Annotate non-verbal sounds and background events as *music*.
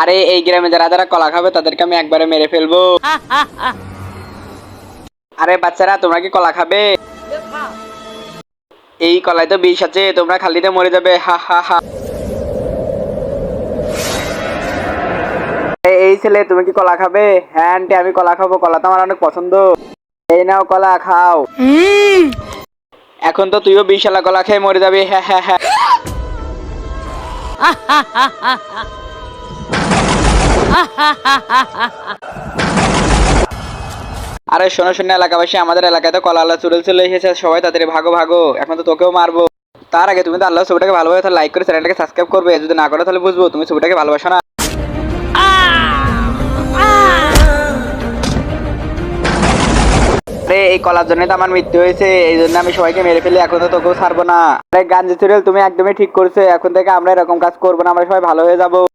আরে, এই গ্রামে যারা যারা কলা খাবে, তাদেরকে আমি একবারে মেরে ফেলব। আরে, বাচ্চারা, তোমরা কি কলা খাবে? এই কলায় তো বিষ আছে, তোমরা খালিতে মরে যাবে, হা হা হা। এই ছেলে, তুমি কি কলা খাবে? হ্যাঁ আন্টি, আমি কলা খাব, কলা তো আমার অনেক পছন্দ। এই নাও কলা, খাও। এখন তো তুইও বিশালা কলা খেয়ে মরে যাবি হ্যাঁ হ্যাঁ হ্যাঁ। *laughs* আরে শোনো শোনো, এলাকাবাসী, আমাদের এলাকায় তো কলা আল্লাহ চুরেল চলে এসেছে সবাই তাদের ভাগো ভাগো। এখন তো তোকেও মারবো। তার আগে তুমি তো আল্লাহ ছবিটাকে ভালোবাসো তাহলে লাইক করে চ্যানেলটাকে সাবস্ক্রাইব করবে, যদি না করো তাহলে বুঝব, তুমি ছবিটাকে ভালোবাসো না। এই কলার জন্য তো আমার মৃত্যু হয়েছে, এই জন্য আমি সবাইকে মেরে ফেলে, এখন তো তোকেও ছাড়বো না। আরে, গাঞ্জি তুমি একদমই ঠিক করছ, এখন থেকে আমরা এরকম কাজ করব না, আমরা সবাই ভালো হয়ে যাব।